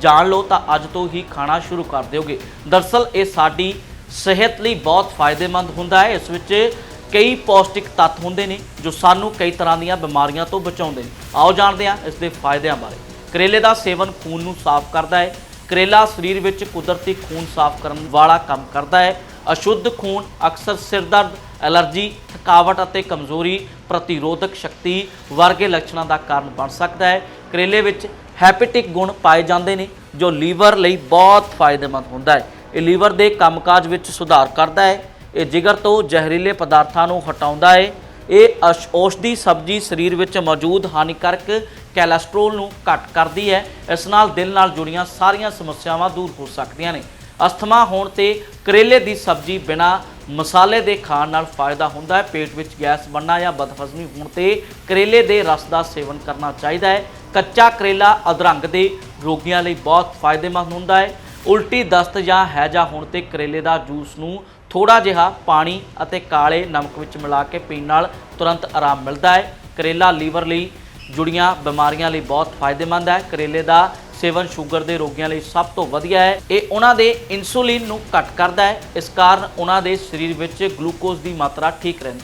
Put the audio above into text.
ਜਾਣ ਲਓ ਤਾਂ ਅੱਜ ਤੋਂ ਹੀ ਖਾਣਾ ਸ਼ੁਰੂ ਕਰ ਦਿਓਗੇ। ਦਰਸਲ ਇਹ ਸਾਡੀ ਸਿਹਤ ਲਈ ਬਹੁਤ ਫਾਇਦੇਮੰਦ ਹੁੰਦਾ ਹੈ। ਇਸ ਵਿੱਚ ਕਈ ਪੌਸ਼ਟਿਕ ਤੱਤ ਹੁੰਦੇ ਨੇ ਜੋ ਸਾਨੂੰ ਕਈ ਤਰ੍ਹਾਂ ਦੀਆਂ ਬਿਮਾਰੀਆਂ ਤੋਂ ਬਚਾਉਂਦੇ ਨੇ। ਆਓ ਜਾਣਦੇ ਹਾਂ ਇਸ ਦੇ ਫਾਇਦਿਆਂ ਬਾਰੇ। ਕਰੇਲੇ ਦਾ ਸੇਵਨ ਖੂਨ ਨੂੰ ਸਾਫ਼ ਕਰਦਾ ਹੈ। ਕਰੇਲਾ ਸਰੀਰ ਵਿੱਚ ਕੁਦਰਤੀ ਖੂਨ ਸਾਫ਼ ਕਰਨ ਵਾਲਾ ਕੰਮ ਕਰਦਾ ਹੈ। ਅਸ਼ੁੱਧ ਖੂਨ ਅਕਸਰ ਸਿਰ ਦਰਦ, ਐਲਰਜੀ, ਥਕਾਵਟ ਅਤੇ ਕਮਜ਼ੋਰੀ ਪ੍ਰਤੀਰੋਧਕ ਸ਼ਕਤੀ ਵਰਗੇ ਲੱਛਣਾਂ ਦਾ ਕਾਰਨ ਬਣ ਸਕਦਾ ਹੈ। ਕਰੇਲੇ ਵਿੱਚ ਹੈਪੇਟਿਕ ਗੁਣ ਪਾਏ ਜਾਂਦੇ ਨੇ, ਜੋ ਲੀਵਰ ਲਈ ਬਹੁਤ ਫਾਇਦੇਮੰਦ ਹੁੰਦਾ ਹੈ। ਇਹ ਲੀਵਰ ਦੇ ਕੰਮਕਾਜ ਵਿੱਚ ਸੁਧਾਰ ਕਰਦਾ ਹੈ। ਇਹ ਜਿਗਰ ਤੋਂ ਜ਼ਹਿਰੀਲੇ ਪਦਾਰਥਾਂ ਨੂੰ ਹਟਾਉਂਦਾ ਹੈ। ਇਹ ਅਸ਼- ਔਸ਼ਧੀ ਸਬਜ਼ੀ ਸਰੀਰ ਵਿੱਚ ਮੌਜੂਦ ਹਾਨੀਕਾਰਕ ਕੋਲੇਸਟ੍ਰੋਲ ਨੂੰ ਘੱਟ ਕਰਦੀ ਹੈ। ਇਸ ਨਾਲ ਦਿਲ ਨਾਲ ਜੁੜੀਆਂ ਸਾਰੀਆਂ ਸਮੱਸਿਆਵਾਂ ਦੂਰ ਹੋ ਸਕਦੀਆਂ ਨੇ। ਅਸਥਮਾ ਹੋਣ ਤੇ ਕਰੇਲੇ ਦੀ ਸਬਜ਼ੀ ਬਿਨਾ ਮਸਾਲੇ ਦੇ ਖਾਣ ਨਾਲ ਫਾਇਦਾ ਹੁੰਦਾ ਹੈ। ਪੇਟ ਵਿੱਚ ਗੈਸ ਬਣਨਾ ਜਾਂ ਬਦਹਜ਼ਮੀ ਹੋਣ ਤੇ ਕਰੇਲੇ ਦੇ ਰਸ ਦਾ ਸੇਵਨ ਕਰਨਾ ਚਾਹੀਦਾ ਹੈ। ਕੱਚਾ ਕਰੇਲਾ ਅਧਰੰਗ ਦੇ ਰੋਗੀਆਂ ਲਈ ਬਹੁਤ ਫਾਇਦੇਮੰਦ ਹੁੰਦਾ ਹੈ। ਉਲਟੀ ਦਸਤ ਜਾਂ ਹੈਜਾ ਹੋਣ ਤੇ ਕਰੇਲੇ ਦਾ ਜੂਸ ਨੂੰ ਥੋੜਾ ਜਿਹਾ ਪਾਣੀ ਅਤੇ ਕਾਲੇ ਨਮਕ ਵਿੱਚ ਮਿਲਾ ਕੇ ਪੀਣ ਨਾਲ ਤੁਰੰਤ ਆਰਾਮ ਮਿਲਦਾ ਹੈ। ਕਰੇਲਾ ਲੀਵਰ ਲਈ ਜੁੜੀਆਂ ਬਿਮਾਰੀਆਂ ਲਈ ਬਹੁਤ ਫਾਇਦੇਮੰਦ ਹੈ। ਕਰੇਲੇ ਦਾ ਸੇਵਨ ਸ਼ੂਗਰ ਦੇ ਰੋਗੀਆਂ ਲਈ ਸਭ ਤੋਂ ਵਧੀਆ ਹੈ। ਇਹ ਉਹਨਾਂ ਦੇ ਇਨਸੂਲਿਨ ਨੂੰ ਘੱਟ ਕਰਦਾ ਹੈ। ਇਸ ਕਾਰਨ ਉਹਨਾਂ ਦੇ ਸਰੀਰ ਵਿੱਚ ਗਲੂਕੋਜ਼ ਦੀ ਮਾਤਰਾ ਠੀਕ ਰਹਿੰਦੀ